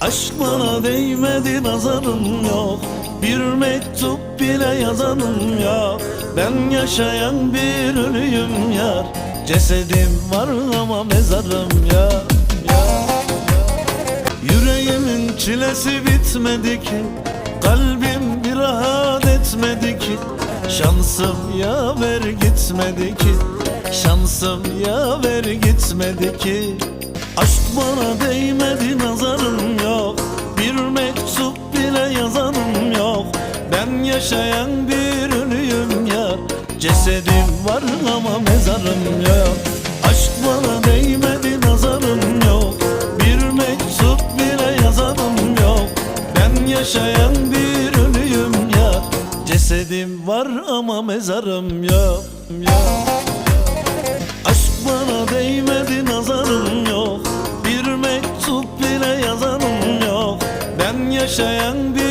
Aşk bana değmedi nazarım yok. Bir mektup bile yazanım yok. Ben yaşayan bir ölüyüm yar. Cesedim var ama mezarım ya. Yüreğimin çilesi bitmedi ki. Kalbim bir rahat etmedi ki. Şansım yaver gitmedi ki. Şansım yaver gitmedi ki. Aşk bana değmedi yaşayan bir ölüyüm yar Cesedim var ama mezarım yok. Aşk bana değmedi nazarım yok. Bir mektup bile yazanım yok. Ben yaşayan bir ölüyüm yar Cesedim var ama mezarım yok, yok. Aşk bana değmedi nazarım yok. Bir mektup bile yazanım yok. Ben yaşayan bir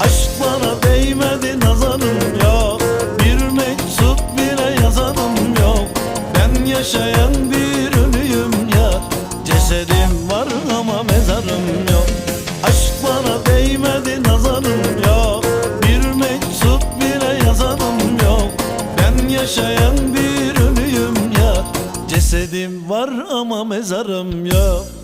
Aşk bana değmedi nazarım yok. Bir mektup bile yazanım yok. Ben yaşayan bir ölüyüm yar Cesedim var ama mezarım yok. Aşk bana değmedi nazarım yok. Bir mektup bile yazanım yok. Ben yaşayan bir ölüyüm yar Cesedim var ama mezarım yok